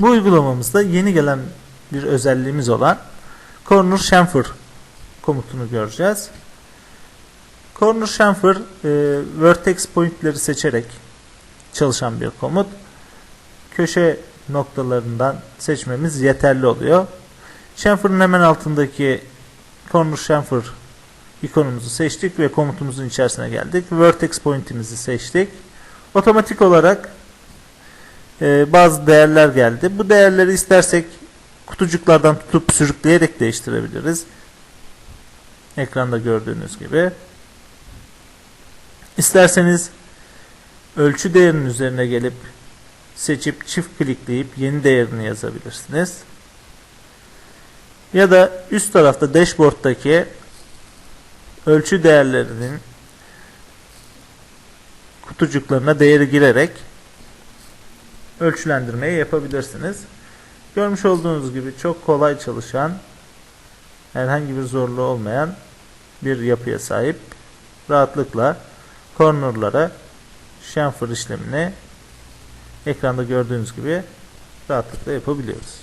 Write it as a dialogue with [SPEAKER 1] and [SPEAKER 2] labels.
[SPEAKER 1] Bu uygulamamızda yeni gelen bir özelliğimiz olan corner chamfer komutunu göreceğiz. Corner chamfer e, vertex pointleri seçerek çalışan bir komut. Köşe noktalarından seçmemiz yeterli oluyor. Chamfer'ın hemen altındaki corner chamfer ikonumuzu seçtik ve komutumuzun içerisine geldik. Vertex point'imizi seçtik. Otomatik olarak e, bazı değerler geldi. Bu değerleri istersek kutucuklardan tutup sürükleyerek değiştirebiliriz. Ekranda gördüğünüz gibi. İsterseniz ölçü değerinin üzerine gelip seçip çift klikleyip yeni değerini yazabilirsiniz. Ya da üst tarafta dashboard'daki ölçü değerlerinin kutucuklarına değeri girerek ölçülendirmeyi yapabilirsiniz. Görmüş olduğunuz gibi çok kolay çalışan, herhangi bir zorluğu olmayan bir yapıya sahip. Rahatlıkla cornerlara chamfer işlemini ekranda gördüğünüz gibi rahatlıkla yapabiliyoruz.